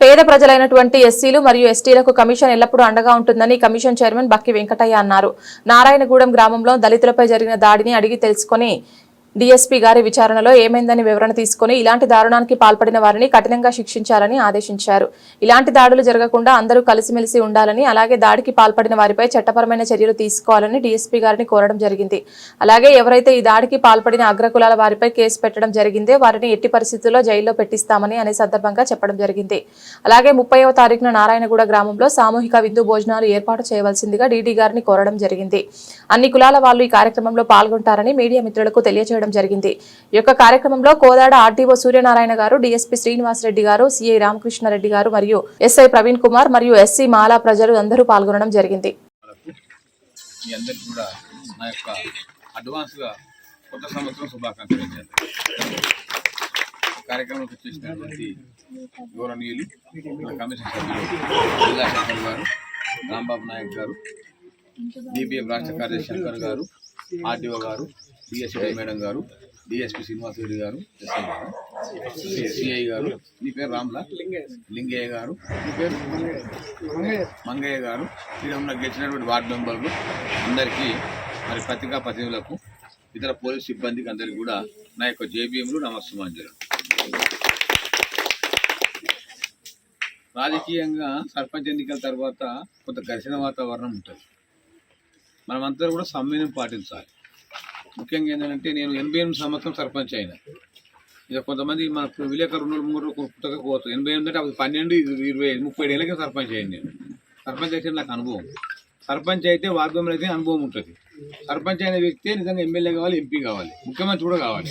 పేద ప్రజలైనటువంటి ఎస్సీలు మరియు ఎస్టీలకు కమిషన్ ఎల్లప్పుడూ అండగా ఉంటుందని కమిషన్ చైర్మన్ బక్కి వెంకటయ్య అన్నారు. నారాయణగూడెం గ్రామంలో దళితులపై జరిగిన దాడిని అడిగి తెలుసుకొని డీఎస్పీ గారి విచారణలో ఏమైందని వివరణ తీసుకుని ఇలాంటి దారుణానికి పాల్పడిన వారిని కఠినంగా శిక్షించాలని ఆదేశించారు. ఇలాంటి దాడులు జరగకుండా అందరూ కలిసిమెలిసి ఉండాలని అలాగే దాడికి పాల్పడిన వారిపై చట్టపరమైన చర్యలు తీసుకోవాలని డీఎస్పీ గారిని కోరడం జరిగింది. అలాగే ఎవరైతే ఈ దాడికి పాల్పడిన అగ్రకులాల వారిపై కేసు పెట్టడం జరిగిందే వారిని ఎట్టి పరిస్థితుల్లో జైల్లో పెట్టిస్తామని అనే సందర్భంగా చెప్పడం జరిగింది. అలాగే ముప్పైవ తారీఖున నారాయణగూడ గ్రామంలో సామూహిక విందు భోజనాలు ఏర్పాటు చేయవలసిందిగా డీడీ గారిని కోరడం జరిగింది. అన్ని కులాల వాళ్ళు ఈ కార్యక్రమంలో పాల్గొంటారని మీడియా మిత్రులకు తెలియజేయడం జరిగింది. ఈ యొక్క కార్యక్రమంలో కోదాడ ఆర్డీఓ సూర్యనారాయణ గారు డీఎస్పీ శ్రీనివాసరెడ్డి గారు సిఐ రామకృష్ణారెడ్డి గారు మరియు ఎస్ఐ ప్రవీణ్ కుమార్ మరియు ఎస్సీ మాలా ప్రజలు అందరూ పాల్గొనడం జరిగింది. వాళ్ళకు కొత్త సంవత్సరం శుభాకాంక్షలు చేస్తాను వచ్చేసినటువంటి గౌరవనీయులు మన కమిషన్ సభ్యులు జిల్లా శంకర్ గారు రాంబాబు నాయక్ గారు డిపిఎఫ్ రాష్ట్ర కార్యదర్శి శంకర్ గారు ఆర్డీఓ గారు డిఎస్పీ మేడం గారు డిఎస్పీ శ్రీనివాసరెడ్డి గారు ఎస్ఐ గారు సిఐ గారు మీ పేరు రామ్లా? లింగయ్య గారు మీ పేరు? మంగయ్య గారు. ఉన్న గెలిచినటువంటి వార్డు మెంబర్లు అందరికీ మరి పత్రికా ప్రతినిధులకు ఇతర పోలీస్ సిబ్బందికి అందరికీ కూడా నా యొక్క జేబీఎంలు నమస్సుమాంజలు. రాజకీయంగా సర్పంచ్ ఎన్నికల తర్వాత కొంత ఘర్షణ వాతావరణం ఉంటుంది. మనమందరూ కూడా సమ్మెనం పాటించాలి. ముఖ్యంగా ఏంటంటే నేను ఎనభై ఎనిమిది సంవత్సరం సర్పంచ్ అయినా. ఇక కొంతమంది మనకు విలేకరు రెండు మూడు పుట్టక పోతారు. ఎనభై ఎనిమిది అంటే పన్నెండు ఇరవై ముప్పై ఏళ్ళకే సర్పంచ్ అయ్యాను నేను. సర్పంచ్ అయితే నాకు అనుభవం. సర్పంచ్ అయితే మెంబర్ అయితే అనుభవం ఉంటుంది. సర్పంచ్ అయిన వ్యక్తి నిజంగా ఎమ్మెల్యే కావాలి ఎంపీ కావాలి ముఖ్యమంత్రి కూడా కావాలి.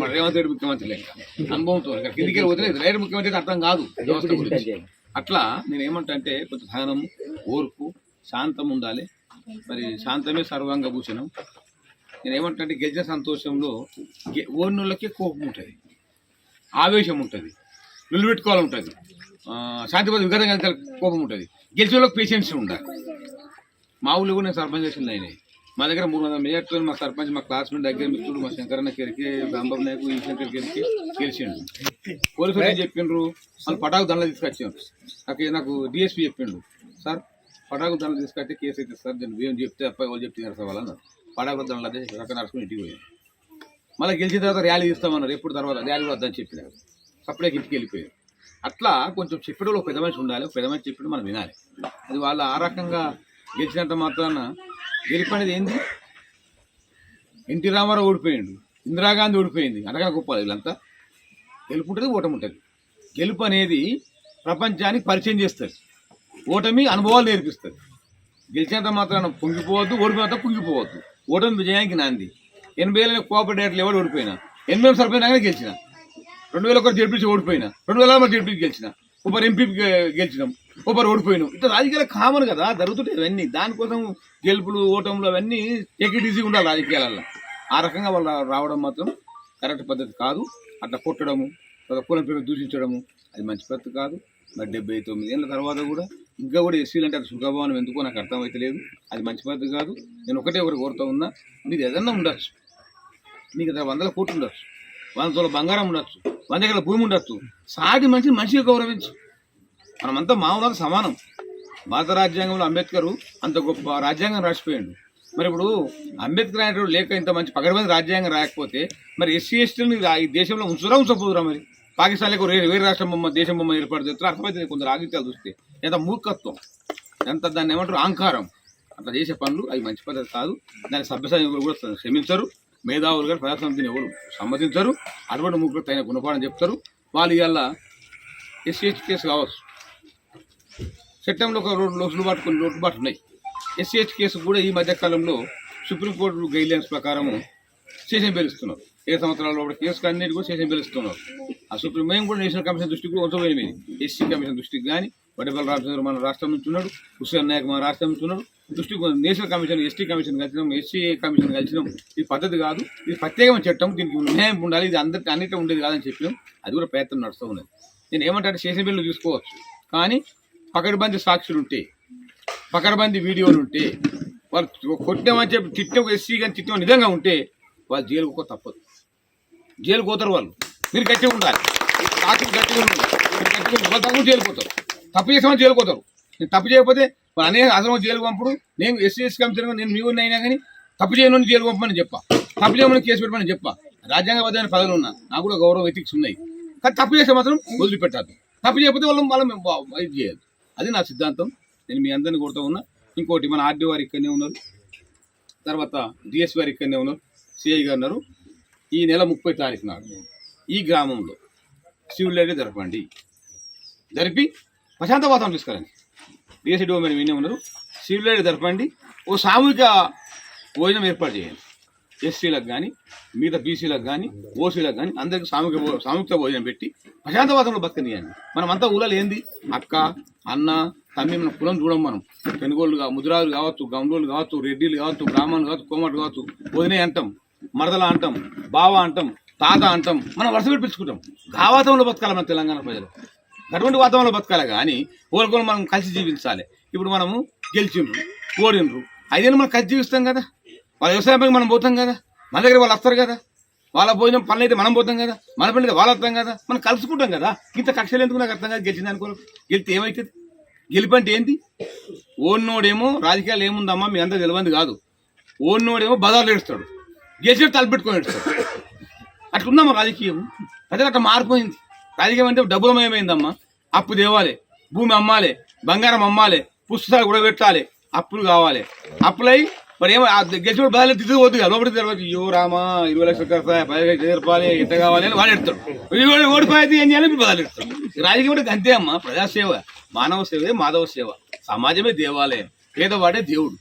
మన రేవంత్ రెడ్డి ముఖ్యమంత్రి లెక్క. అనుభవంతో కిందికి వదిలేదు. రైతు ముఖ్యమంత్రి అర్థం కాదు. వ్యవస్థ గురించి. అట్లా నేను ఏమంటా అంటే కొంత సహనం ఓర్పు శాంతం ఉండాలి. మరి శాంతమే సర్వాంగ భూషణం. నేను ఏమంటా గెలిచిన సంతోషంలో గె- కోపం ఉంటుంది. ఆవేశం ఉంటుంది. నిలబెట్టుకోవాలి ఉంటుంది శాంతిపద విఘాతం కలిసి కోపం ఉంటుంది. గెలిచిన వాళ్ళకి పేషెన్స్ ఉండాలి. మా ఊళ్ళో కూడా నేను సర్పంచ్ చేసింది ఆయన. మా దగ్గర మూడు వందల మెజార్టీతో మా సర్పంచ్ మా క్లాస్మేట్ దగ్గర మిత్రుడు మా శంకరన్న కెరికి రాంబాబు నాయకు ఈ శంకర్ కెరికి గెలిచిండు. పోలీసులు ఏం చెప్పిండ్రు? వాళ్ళు పటాకు దండలు తీసుకొచ్చాను నాకు నాకు డిఎస్పీ చెప్పిండు. సార్ పటాకు దండలు తీసుకొచ్చి కేసు అయితే సార్ దాన్ని ఏం చెప్తే అప్ప వాళ్ళు చెప్తే సార్ వాళ్ళన్నారు అన్నారు పటాకు దండలు అదే నడుచుకుని ఇంటికి పోయాను మళ్ళీ గెలిచిన తర్వాత ర్యాలీ తీస్తామన్నారు. ఎప్పుడు తర్వాత ర్యాలీ వద్దని చెప్పినారు. సప్పుడే ఇంటికి వెళ్ళిపోయారు. అట్లా కొంచెం చెప్పేటోళ్ళు ఒక పెద్ద మనిషి ఉండాలి. ఒక పెద్ద మనిషి చెప్పడం మనం వినాలి. అది వాళ్ళు ఆ రకంగా గెలిచినంత మాత్రాన గెలిపనేది ఏంది? ఎన్టీ రామారావు ఓడిపోయాడు. ఇందిరాగాంధీ ఓడిపోయింది. అనగా గొప్ప వీళ్ళంతా. గెలుపు ఉంటుంది ఓటమి ఉంటుంది. గెలుపు అనేది ప్రపంచానికి పరిచయం చేస్తుంది. ఓటమి అనుభవాలు నేర్పిస్తుంది. గెలిచినంత మాత్రాన పొంగిపోవద్దు ఓడిపోయినంత పొంగిపోవద్దు ఓటమి విజయానికి నాంది. ఎనభై ఏళ్ళ కోఆపరేటర్లు ఎవరు ఓడిపోయినా? ఎనభై ఏళ్ళు సరిపోయినా గెలిచిన. రెండు వేల ఒకటి జడ్పీసీ ఓడిపోయినా. రెండు వేల మరి జడ్పీసీ గెలిచిన. ఒకరు ఎంపీ గెలిచినాం. ఒకరు ఓడిపోయినాం. ఇట్లా రాజకీయాలు కామన్ కదా జరుగుతుంటాయి ఇవన్నీ. దానికోసం గెలుపులు ఓటములు అవన్నీ ఈజీగా ఉండాలి రాజకీయాలలో ఆ రకంగా వాళ్ళు రావడం మాత్రం కరెక్ట్ పద్ధతి కాదు. అట్లా కొట్టడము కులం పేరు దూషించడము అది మంచి పద్ధతి కాదు. మరి డెబ్బై తొమ్మిది ఏళ్ళ తర్వాత కూడా ఇంకా కూడా ఎస్సీలు అంటే అది సుఖభావనం ఎందుకో నాకు అర్థమవుతలేదు అది మంచి పద్ధతి కాదు. నేను ఒకటే ఒకటి కోరుతా ఉన్నా మీరు ఏదన్నా ఉండొచ్చు. మీకు వందల కోట్లు ఉండొచ్చు. వంద తోల బంగారం ఉండొచ్చు. వంద ఎకరాల భూమి ఉండొచ్చు. సాటి మనిషిని మనిషిగా గౌరవించు. మనమంతా మామూలుగా సమానం. భారత రాజ్యాంగంలో అంబేద్కర్ అంత గొప్ప రాజ్యాంగం రాసిపోయాడు. మరి ఇప్పుడు అంబేద్కర్ అనేటువంటి లేక ఇంత మంచి పగడబంది రాజ్యాంగం రాయకపోతే మరి ఎస్సీ ఎస్టీని ఈ దేశంలో ఉంచురా ఉంచకపోదురా మరి? పాకిస్తాన్ లేక వేరే వేరే రాష్ట్రం బొమ్మ దేశం బొమ్మ ఏర్పడితే అర్థమైతే కొందరు ఆగిత్యాలు చూస్తే ఎంత మూర్ఖత్వం. ఎంత దాన్ని ఏమంటారు? అహంకారం. అట్లా చేసే పనులు అవి మంచి పద్ధతి కాదు. దాని సభ్యసైనికులు కూడా శ్రమించరు మేధావులు గారు ప్రజాసమితిని ఎవరు సమ్మతించరు. అటువంటి ముగ్గురు తగిన గుణపాఠం చెప్తారు. వాళ్ళు ఇవాళ ఎస్సీహెచ్ కేసు కావచ్చు. చట్టంలో ఒక రోడ్డు లోటుబాటు కొన్ని లోటుబాటు ఉన్నాయి ఎస్సీహెచ్ కేసు కూడా ఈ మధ్యకాలంలో సుప్రీంకోర్టు గైడ్లైన్స్ ప్రకారము స్టేషన్ పేరుస్తున్నారు ఏ సంవత్సరాల కూడా కేసు అన్నిటి కూడా స్టేషన్ పిలుస్తున్నారు. ఆ సుప్రీం మేము కూడా నేషనల్ కమిషన్ దృష్టికి కూడా ఉంచబోయింది ఎస్సీ కమిషన్ దృష్టికి కానీ వడ్డేపల్లి రామచంద్ర మన రాష్ట్రం నుంచి ఉన్నాడు హుస్సేన్ నాయక్ మన రాష్ట్రం నుంచి ఉన్నాడు. దృష్టికి నేషనల్ కమిషన్ ఎస్టీ కమిషన్ కలిసినాం ఎస్సీ కమిషన్ కలిసినాం. ఇది పద్ధతి కాదు ఇది ప్రత్యేకమైన చట్టం దీనికి న్యాయం ఉండాలి ఇది అందరికీ అన్నిటి ఉండేది కాదని చెప్పినాం. అది కూడా ప్రయత్నం నడుస్తూ ఉన్నది. నేను ఏమంటే స్టేషన్ బిల్లు చూసుకోవచ్చు కానీ పకడ్బందీ సాక్షులు ఉంటే పకడ్బందీ వీడియోలు ఉంటే వాళ్ళు కొట్టామని చెప్పి తిట్టం ఎస్సీ కానీ తిట్టం నిజంగా ఉంటే వాళ్ళు జైలుకో తప్పదు. జైలు పోతారు వాళ్ళు. మీరు గట్టిగా ఉండాలి. ఆకులు గట్టిగా ఉన్నాయి గట్టిగా ఉన్నాయి. వాళ్ళు తక్కువ తప్పు చేసామని జైలుపోతారు నేను తప్పు చేయకపోతే మరి అనేక అసలు జైలు పంపుడు. నేను ఎస్సీ ఎస్సీ కమిషన్ నేను మీ ఉన్న అయినా కానీ తప్పు చేయను జైలు పంపమని చెప్పా. తప్పు చేయమని కేసు పెట్టమని చెప్పా. రాజ్యాంగబద్ధమైన పదవులు ఉన్నా నాకు కూడా గౌరవ ఎథిక్స్ ఉన్నాయి. కానీ తప్పు చేస్తే మాత్రం వదిలిపెట్టాలి తప్పు చేయకపోతే వాళ్ళు వాళ్ళని బా- ఇది చేయాలి అది నా సిద్ధాంతం. నేను మీ అందరిని కొడుతూ ఉన్నా. ఇంకోటి మన ఆర్డీ వారు ఇక్కడనే ఉన్నారు. తర్వాత డిఎస్పీ వారు ఇక్కడనే ఉన్నారు. సిఐ గారు ఉన్నారు. ఈ నెల ముప్పై తారీఖు నాడు ఈ గ్రామంలో సివిల్ లైట్ జరపండి. జరిపి ప్రశాంత వాతావరణం తీసుకురండి. డిఎస్సి డోమెన్ వినే ఉన్నారు. Civil light జరపండి. ఓ సామూహిక భోజనం ఏర్పాటు చేయండి. ఎస్సీలకు కానీ మిగతా బీసీలకు కానీ ఓసీలకు కానీ అందరికి సామూహిక సామూహిక భోజనం పెట్టి ప్రశాంత వాతావరణంలో బతకనియండి. మనం అంతా ఊళ్ళో ఏంది? అక్క అన్న తమ్మి మన కులం చూడం మనం. పెనుగోళ్ళు ముద్రాలు కావచ్చు గంగోళ్ళు కావచ్చు రెడ్డిలు కావచ్చు బ్రాహ్మణులు కావచ్చు కోమటి కావచ్చు భోజనే అంటాం. మరదల అంటాం బావ అంటాం తాత అంటాం మనం వరుస పెట్టి పిలుచుకుంటాం ఆ వాతావరణంలో బతకాలి మన తెలంగాణ ప్రజలు. అటువంటి వాతావరణంలో బతకాలి కానీ ఓరుకొని మనం కలిసి జీవించాలి. ఇప్పుడు మనము గెలిచిండ్రు ఓడిండ్రు. ఐదేళ్ళు మనం కలిసి జీవిస్తాం కదా. వాళ్ళ వ్యవసాయానికి మనం పోతాం కదా. మన దగ్గర వాళ్ళు వస్తారు కదా. వాళ్ళ భోజనం పనులు అయితే మనం పోతాం కదా. మన పని అయితే వాళ్ళు వస్తాం కదా. మనం కలుసుకుంటాం కదా. ఇంత కక్షలు ఎందుకు నాకు అర్థం కాదు. గెలిచింది అనుకో గెలితే ఏమవుతుంది గెలిపంటే ఏంటి ఓడినోడేమో రాజకీయాలు ఏముందమ్మా? మీ అంతా తెలియంది కాదు. ఓడినోడేమో బదాలు ఏడుస్తాడు గెలిచిన తలపెట్టుకొని సార్. అట్లుందమ్మా రాజకీయం? ప్రజలు అట్లా మారిపోయింది. రాజకీయం అంటే డబ్బులమయమైందమ్మా. అప్పు తేవాలి. భూమి అమ్మాలి. బంగారం అమ్మాలి. పుస్తకాలు కూడా పెట్టాలి. అప్పులు కావాలి. అప్పులై మరి ఏమో ఆ గెలిచిన బదాలు తిరిగిపోద్దు కదా. లోపలికి తర్వాత అయ్యో రామా ఇరవై లక్షలు ఖర్చు పది లక్షలు చేర్పాలి ఎంత కావాలి అని వాడు ఎడతాడు. వీడు ఓడిపోయేది ఏం చేయాలి? బదాలు ఎడతాడు. రాజకీయం అంటే అంతే అమ్మా. ప్రజాసేవ. మానవ సేవే మాధవ సేవ. సమాజమే దేవాలయం. పేదవాడే దేవుడు.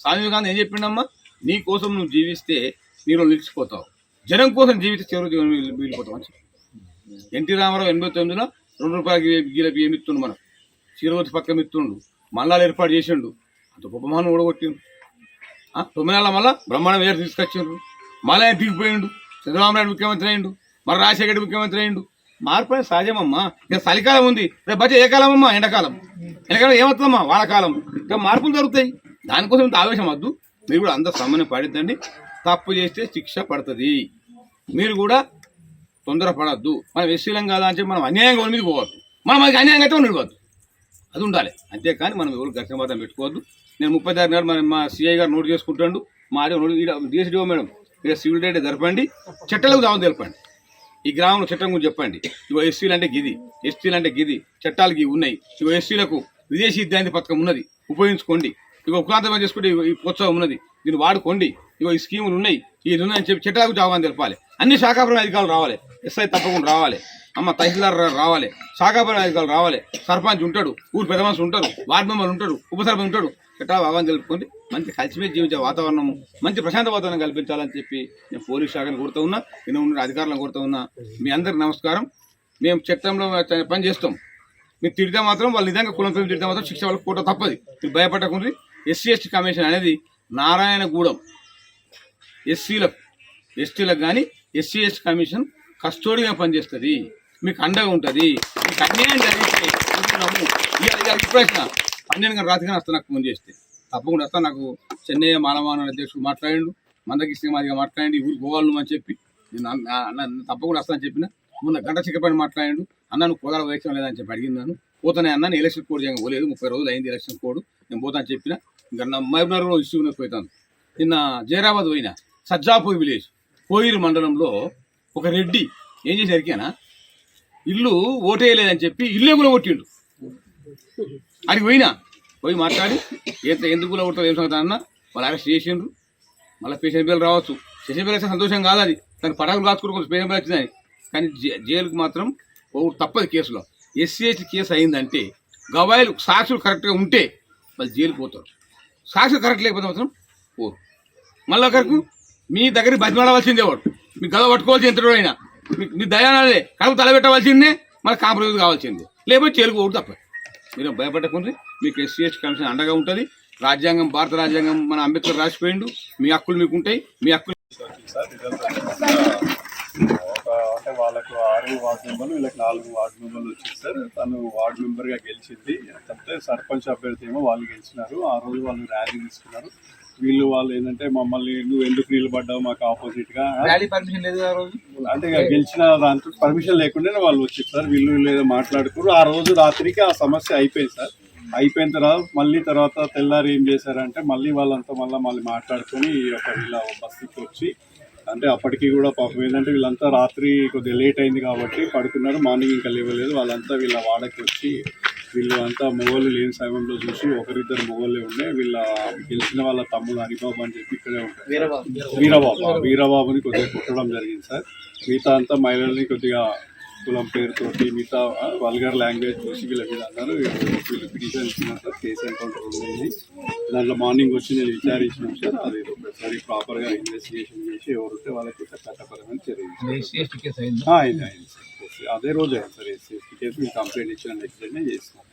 స్వామి వివేకానంద ఏం చెప్పిండమ్మా? నీ కోసం నువ్వు జీవిస్తే నీలో నిలిచిపోతావు. జనం కోసం జీవిస్తే చివరి జీవనం మిగిలిపోతావు అని చెప్పి. ఎన్టీ రామారావు ఎనభై తొమ్మిదిలో రెండు రూపాయలకి గీల బియ్యం ఇస్తుండు మనం చీరవతి పక్కన ఇస్తుండు. మల్లాలు ఏర్పాటు చేసిండు. అంత గొప్ప మహాను ఓడగొట్టిండు. ఆ, తొమ్మిది నెలల మళ్ళా బ్రహ్మాండం వేరు తీసుకొచ్చిండ్రు మళ్ళీ ఆయన దిగిపోయిండు. చంద్రబాబు నాయుడు ముఖ్యమంత్రి అయిండు. మరి రాజశేఖర్ ముఖ్యమంత్రి అయిండు. మార్పు సహజమమ్మా. ఇక చలికాలం ఉంది. రేపు వచ్చే ఏ కాలం అమ్మా ఎండాకాలం. ఎండాకాలం ఏమవుతుందమ్మా? వానకాలం. ఇంకా మార్పులు జరుగుతాయి. దానికోసం ఇంత ఆవేశం వద్దు. మీరు కూడా అందరు సమ్మని పాటిద్దండి. తప్పు చేస్తే శిక్ష పడుతుంది. మీరు కూడా తొందరపడద్దు. మనం ఎస్సీలం కాదా అంటే మనం అన్యాయంగా ఉన్న మీద పోవద్దు. మనం అది అన్యాయంగా అయితే ఉండిపోద్దు అది ఉండాలి. అంతేకాని మనం ఎవరు ఘర్షణ పెట్టుకోవద్దు. నేను ముప్పై తారీఖు నాడు మన మా సిఐ గారు నోట్ చేసుకుంటాడు. మా ఆడియో డిఎస్డిఓ మేడం. ఇక సివిల్ రైట్ జరపండి. చట్టాలకు దావం తెలపండి. ఈ గ్రామంలో చట్టం గురించి చెప్పండి. ఇవో ఎస్సీలు అంటే గిది. ఎస్టీలు అంటే గిది. చట్టాలకి ఉన్నాయి. ఇవో ఎస్సీలకు విదేశీ విద్యార్థి పథకం ఉన్నది. ఉపయోగించుకోండి. ఇగో ఉక్రాంతం చేసుకుంటే ఈ ప్రోత్సాహం ఉన్నది. దీన్ని వాడుకోండి. ఇగో ఈ స్కీములు ఉన్నాయి. ఇది ఉన్నాయని చెప్పి చట్టాలకు జవాబు తెలపాలి. అన్ని శాఖాపరమైన అధికారులు రావాలి. ఎస్ఐ తప్పకుండా రావాలి. అమ్మ తహసీల్దార్ రావాలి. శాఖాపరమైన అధికారులు రావాలి. సర్పంచ్ ఉంటాడు. ఊరు పెద్ద మనుషులు ఉంటారు. వార్డు మెంబర్లు ఉంటారు. ఉప సర్పంచ్ ఉంటాడు. చట్టాలు అవగాహన తెలుపుకోండి. మంచి కలిసిమే జీవించే వాతావరణం మంచి ప్రశాంత వాతావరణం కల్పించాలని చెప్పి నేను పోలీస్ శాఖను కోరుతూ ఉన్నా నేను ఉన్న అధికారులను కోరుతూ ఉన్నా. మీ అందరికి నమస్కారం. మేము చట్టంలో పని చేస్తాం. మీరు తిడితే మాత్రం వాళ్ళు నిజంగా కులం పేరు తిడితే మాత్రం శిక్ష వాళ్ళకి పూట తప్పది. మీరు భయపడకుండా. ఎస్సీ ఎస్టీ కమిషన్ అనేది నారాయణగూడెం. ఎస్సీలకు ఎస్టీలకు కానీ ఎస్సీ ఎస్టీ కమిషన్ కస్టోడీగా పనిచేస్తుంది. మీకు అండగా ఉంటుంది. మీకు అన్యాయం జరిగితే అనుకున్నాము. ఇవాళ ఇవాళ ఇప్పుడు పన్నెండు గంటల రాత్రిగా వస్తాను నాకు ఫోన్ చేస్తే. తప్పకుండా వస్తాను నాకు చెన్నై మానవాన అధ్యక్షుడు మాట్లాడిండు. మందకి మాదిగా మాట్లాడి ఊరికి పోవాలను అని చెప్పి. నేను తప్పకుండా వస్తానని చెప్పిన. మొన్న గంట చిక్కపడి మాట్లాడిండు. అన్నను కుదర పోగల లేదని చెప్పి అడిగినాను పోతానే అన్నాను ఎలక్షన్ కోడ్ చేయగా పోలేదు. ముప్పై రోజులు అయింది ఎలక్షన్ కోడ్. నేను పోతాను చెప్పిన ఇంకా నా మహబూబ్నగర్లో ఇష్యూ పోతాను. నిన్న జైరాబాద్ పోయిన సజ్జాపూర్ విలేజ్ కోయిరు మండలంలో ఒక రెడ్డి ఏం చేసి ఎరికానా ఇల్లు ఓటేయలేదని చెప్పి ఇల్లే కూడా కొట్టిండు. అది పోయినా పోయి మాట్లాడి ఎంత ఎందుకు కూడా కొట్టదు ఏం సంగతి అన్న వాళ్ళు అరెస్ట్ చేసిండ్రు. మళ్ళీ పేషెంట్ బిల్ రావచ్చు. పేషెంట్ బిల్ అయితే సంతోషం కాదు అది. దానికి పటాకులు కాచుకుని కొంచెం పేషెంట్ బిల్ వచ్చినాయి. కానీ జే జైలుకు మాత్రం ఓ తప్పదు కేసులో. ఎస్సీ కేసు అయిందంటే గవాయిలు సాక్షులు కరెక్ట్గా ఉంటే మళ్ళీ జైలు పోతారు సాక్షి కరెక్ట్ లేకపోతే మాత్రం పోరు. మళ్ళీ ఒకరికి మీ దగ్గర బతిమాడవలసిందే వాడు. మీ గద పట్టుకోవాల్సి ఎంత అయినా. మీ మీ దయానాలే కడుపు తలబెట్టవలసిందే మళ్ళీ కాంప్రమైజ్ కావాల్సిందే. లేకపోతే చేరుకు పోడు తప్ప. మీరు భయపడకుండా. మీకు ఎస్సీ కమిషన్ అండగా ఉంటుంది. రాజ్యాంగం భారత రాజ్యాంగం మన అంబేద్కర్ రాసిపోయిండు. మీ హక్కులు మీకు ఉంటాయి మీ హక్కులు అంటే వాళ్ళకు ఆరు వార్డు మెంబర్లు వీళ్ళకి నాలుగు వార్డు మెంబర్లు వచ్చారు సార్. తను వార్డు మెంబర్గా గెలిచింది. అంటే సర్పంచ్ అభ్యర్థి ఏమో వాళ్ళు గెలిచినారు. ఆ రోజు వాళ్ళు ర్యాలీ తీసుకున్నారు. వీళ్ళు వాళ్ళు ఏంటంటే మమ్మల్ని నువ్వు ఎందుకు నిలబడ్డావు మాకు ఆపోజిట్గా? పర్మిషన్ లేదు అంటే ఇక గెలిచిన దాంట్లో పర్మిషన్ లేకుండానే వాళ్ళు వచ్చారు సార్. వీళ్ళు ఏదో మాట్లాడుకున్నారు. ఆ రోజు రాత్రికి ఆ సమస్య అయిపోయింది సార్. అయిపోయిన తర్వాత మళ్ళీ తర్వాత తెల్లారి ఏం చేశారంటే మళ్ళీ వాళ్ళంతా మళ్ళీ మళ్ళీ మాట్లాడుకొని ఈ యొక్క వీళ్ళ బస్సుకి వచ్చి అంటే అప్పటికి కూడా పాపం ఏంటంటే వీళ్ళంతా రాత్రి కొద్దిగా లేట్ అయింది కాబట్టి పడుకున్నారు. మార్నింగ్ ఇంకా లేవలేదు. వాళ్ళంతా వీళ్ళ వాడకి వచ్చి వీళ్ళు అంతా మొగోళ్ళు లేని సమయంలో చూసి ఒకరిద్దరు మొగోళ్ళే ఉండే. వీళ్ళ గెలిచిన వాళ్ళ తమ్ముడు హరిబాబు అని చెప్పి ఇక్కడే ఉంటారు. వీరబాబు. వీరబాబుని కొద్దిగా కొట్టడం జరిగింది సార్. మిగతా అంతా మహిళల్ని కొద్దిగా కులం పేరుతోటి మిగతా వల్గర్ లాంగ్వేజ్ చూసి వీళ్ళ మీద అన్నారు. వీళ్ళు పిటిషన్ ఇచ్చినారు సార్ కేసు ఎన్కౌంటర్ ఉంది దాంట్లో మార్నింగ్ వచ్చి నేను విచారించినాం సార్ అది ఒకసారి ప్రాపర్గా ఇన్వెస్టిగేషన్ చేసి ఎవరుంటే వాళ్ళకి చట్టపరమైన చర్యలు అయింది? అయింది సార్. అదే రోజు అయింది సార్ ఎస్సీ కేసు కంప్లైంట్ ఇచ్చిన నెక్స్ట్ డేనే చేసినాం.